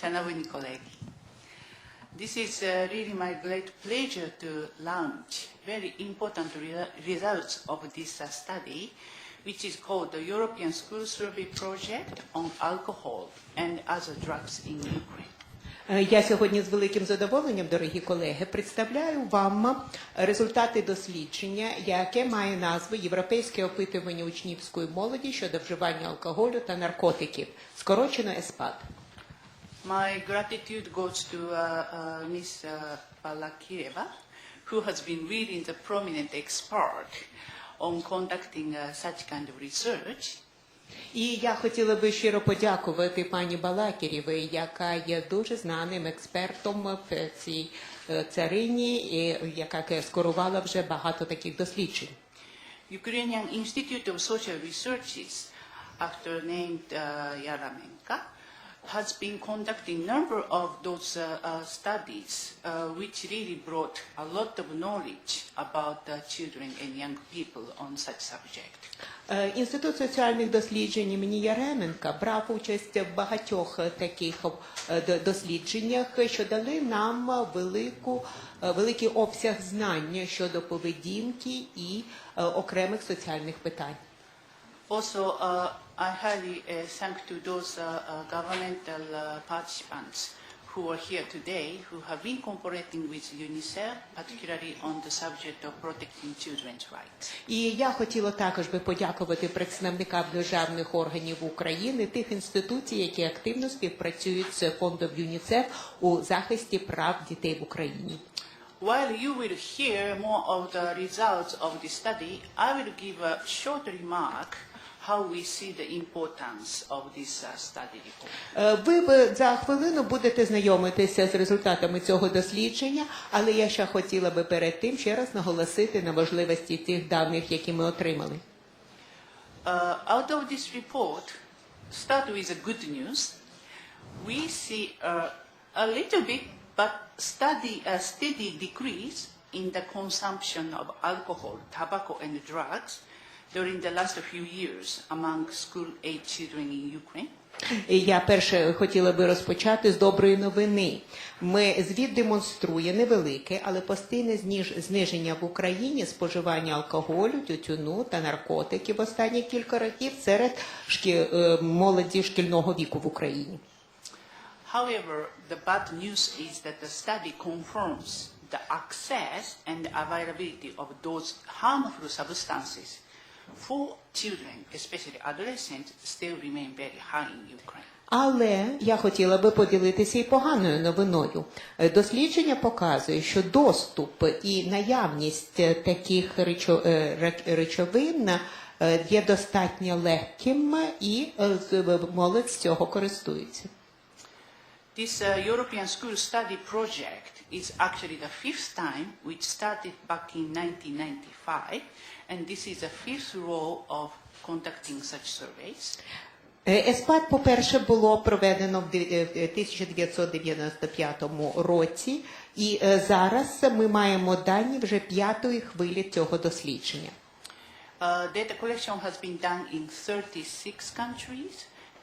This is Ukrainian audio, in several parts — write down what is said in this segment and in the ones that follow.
Шановні колеги, this is uh, really my great pleasure to launch very important re- results of this uh, study, which is called the European School Survey Project on Alcohol and Other Drugs in Ukraine. Е, Я сьогодні з великим задоволенням, дорогі колеги, представляю вам результати дослідження, яке має назву Європейське опитування учнівської молоді щодо вживання алкоголю та наркотиків, скорочено ЕСПАД. My gratitude goes to uh, uh, Ms. Uh, Balakireva, who has been really the prominent expert on conducting uh, such kind of research. І я хотіла би щиро подякувати пані Балакірєвій, яка є дуже знаним експертом в цій е, царині, і яка скорувала вже багато таких досліджень. Ukrainian Institute of Social Researches, after named uh, Yaramenka, has been conducting number of those uh, uh, studies uh, which really brought a lot of knowledge about uh, children and young people on such subject. Е, Інститут соціальних досліджень імені Яременка брав участь в багатьох е, таких е, до- дослідженнях, що дали нам велику, е, великий обсяг знань щодо поведінки і окремих соціальних питань. Also, uh, I highly uh, thank to those uh, uh, governmental uh, participants who are here today, who have been cooperating with UNICEF, particularly on the subject of protecting children's rights. І я хотіла також би подякувати представникам державних органів України, тих інституцій, які активно співпрацюють з фондом ЮНІСЕФ у захисті прав дітей в Україні. While you will hear more of the results of the study, I will give a short remark how we see the importance of this uh, study report. Е, Ви б за хвилину будете знайомитися з результатами цього дослідження, але я ще хотіла би перед тим ще раз наголосити на важливості цих даних, які ми отримали. Uh, out of this report, start with the good news. We see uh, a little bit, but study a steady decrease in the consumption of alcohol, tobacco, and drugs during the last few years among school-age children in Ukraine. І Я перше хотіла би розпочати з доброї новини. Ми звіт демонструє невелике, але постійне зниження в Україні споживання алкоголю, тютюну та наркотиків останні кілька років серед шкі... е, молоді шкільного віку в Україні. However, the bad news is that the study confirms the access and availability of those harmful substances for children, especially adolescents, still remain very high in Ukraine. Але я хотіла би поділитися і поганою новиною. Е, Дослідження показує, що доступ і наявність е, таких е, речовин є достатньо легким, і молодь з цього користується. This uh, European School Study Project is actually the fifth time, which started back in 1995, and this is the fifth row of conducting such surveys. Е, ЕСПАД, по-перше, було проведено в ди- е, в 1995 році, і е, зараз ми маємо дані вже п'ятої хвилі цього дослідження. Uh, data collection has been done in 36 countries.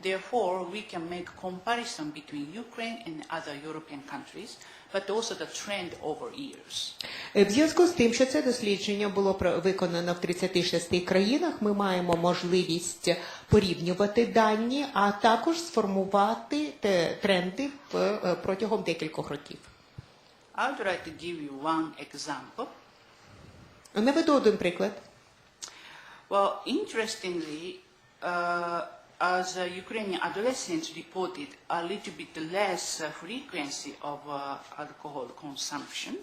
Therefore, we can make comparison between Ukraine and other European countries, but also the trend over years. Е, В зв'язку з тим, що це дослідження було виконано в 36 країнах, ми маємо можливість порівнювати дані, а також сформувати тренди е, протягом декількох років. I would like to give you one example. Наведу один приклад. Well, interestingly, uh, as uh, Ukrainian adolescents reported a little bit less uh, frequency of uh, alcohol consumption,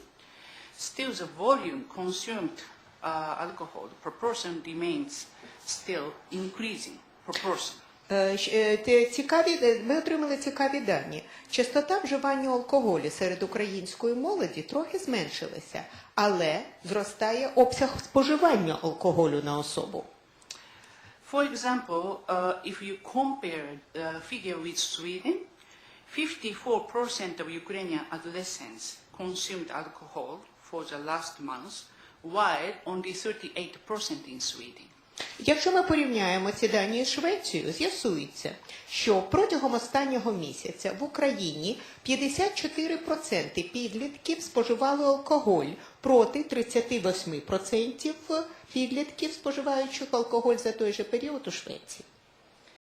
still the volume consumed uh, alcohol proportion remains still increasing proportion. Е, е, Цікаві, е, ми отримали цікаві дані. Частота вживання алкоголю серед української молоді трохи зменшилася, але зростає обсяг споживання алкоголю на особу. For example, uh, if you compare the figure with Sweden, 54% of Ukrainian adolescents consumed alcohol for the last month, while only 38% in Sweden. Якщо ми порівняємо ці дані з Швецією, з'ясується, що протягом останнього місяця в Україні 54% підлітків споживали алкоголь проти 38% підлітків, споживаючих алкоголь за той же період у Швеції.